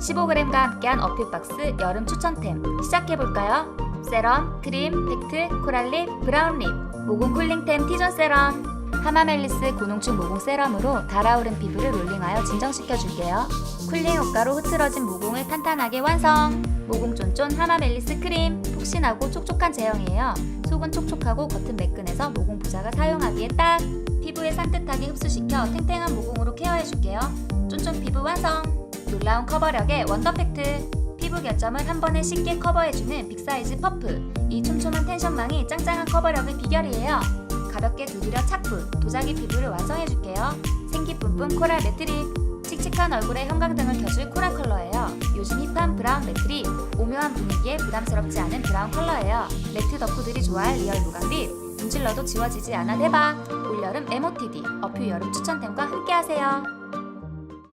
15g과 함께한 어필박스 여름 추천템. 시작해볼까요? 세럼, 크림, 팩트, 코랄립, 브라운립 모공 쿨링템 티존 세럼. 하마멜리스 고농축 모공 세럼으로 달아오른 피부를 롤링하여 진정시켜줄게요. 쿨링 효과로 흐트러진 모공을 탄탄하게 완성. 모공 쫀쫀 하마멜리스 크림. 푹신하고 촉촉한 제형이에요. 속은 촉촉하고 겉은 매끈해서 모공 부자가 사용하기에 딱. 피부에 산뜻하게 흡수시켜 탱탱한 모공으로 케어해줄게요. 쫀쫀 피부 완성 놀라운 커버력의 원더팩트. 피부 결점을 한 번에 쉽게 커버해주는 빅사이즈 퍼프. 이 촘촘한 텐션망이 짱짱한 커버력의 비결이에요. 가볍게 두드려 착붙 도자기 피부를 완성해줄게요. 생기 뿜뿜 코랄 매트립 칙칙한 얼굴에 형광등을 켜줄 코랄 컬러예요. 요즘 힙한 브라운 매트립 오묘한 분위기에 부담스럽지 않은 브라운 컬러예요. 매트 덕후들이 좋아할 리얼 무광 립 문질러도 지워지지 않아 대박. 올여름 MOTD 어퓨 여름 추천템과 함께하세요